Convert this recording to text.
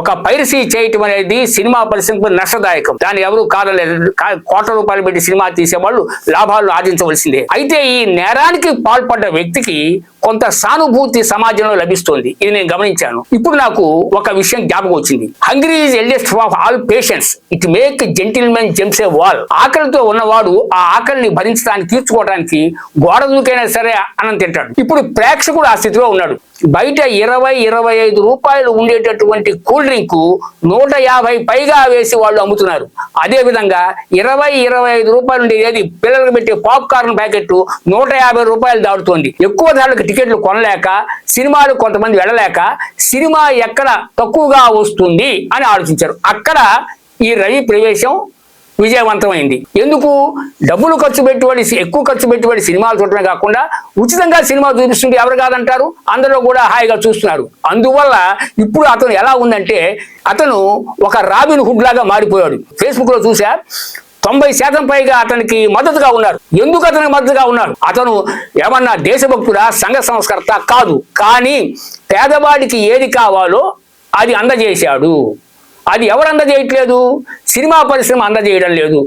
ఒక పైరసీ చేయటం అనేది సినిమా పరిశ్రమకు నష్టదాయకం. దాన్ని ఎవరు కాదలేదు కోట్ల రూపాయలు పెట్టి సినిమా తీసేవాళ్ళు లాభాలు ఆర్జించవలసిందే. అయితే ఈ నేరానికి పాల్పడ్డ వ్యక్తికి కొంత సానుభూతి సమాజంలో లభిస్తోంది. ఇది నేను గమనించాను. ఇప్పుడు నాకు ఒక విషయం జ్ఞాపకం వచ్చింది. Hungry is eldest of all patients. It make gentlemen gems wall. ఆకలితో ఉన్నవాడు ఆ ఆకలిని భరించడానికి తీర్చుకోవడానికి గోడ దూకైనా సరే అన్నం తింటాడు. ఇప్పుడు ప్రేక్షకుడు ఆ స్థితిలో ఉన్నాడు. బయట ఇరవై ఇరవై ఐదు రూపాయలు ఉండేటటువంటి కూల్ డ్రింక్ నూట యాభై పైగా వేసి వాళ్ళు అమ్ముతున్నారు. అదే విధంగా ఇరవై ఇరవై ఐదు రూపాయలు ఉండేది ఏది? పిల్లలకు పెట్టే పాప్కార్న్ ప్యాకెట్ నూట యాభై రూపాయలు దాటుతోంది. ఎక్కువ ధరలకు టికెట్లు కొనలేక సినిమాలు కొంతమంది వెళ్ళలేక సినిమా ఎక్కడ తక్కువగా వస్తుంది అని ఆలోచించారు. అక్కడ ఈ రవి ప్రవేశం విజయవంతమైంది. ఎందుకు? డబ్బులు ఖర్చు పెట్టుబడి ఎక్కువ ఖర్చు పెట్టుబడి సినిమాలు చూడటమే కాకుండా ఉచితంగా సినిమా చూపిస్తుంటే ఎవరు కాదంటారు? అందరూ కూడా హాయిగా చూస్తున్నారు. అందువల్ల ఇప్పుడు అతను ఎలా ఉందంటే అతను ఒక రాబిన్ హుడ్ లాగా మారిపోయాడు. ఫేస్బుక్లో చూసా తొంభై శాతం పైగా అతనికి మద్దతుగా ఉన్నారు. ఎందుకు అతనికి మద్దతుగా ఉన్నారు? అతను ఏమన్నా దేశభక్తుడా సంఘ సంస్కర్త కాదు. కానీ పేదవాడికి ఏది కావాలో అది అందజేశాడు. అది ఎవరు అందజేయట్లేదు? సినిమా పరిశ్రమ అందజేయడం లేదు.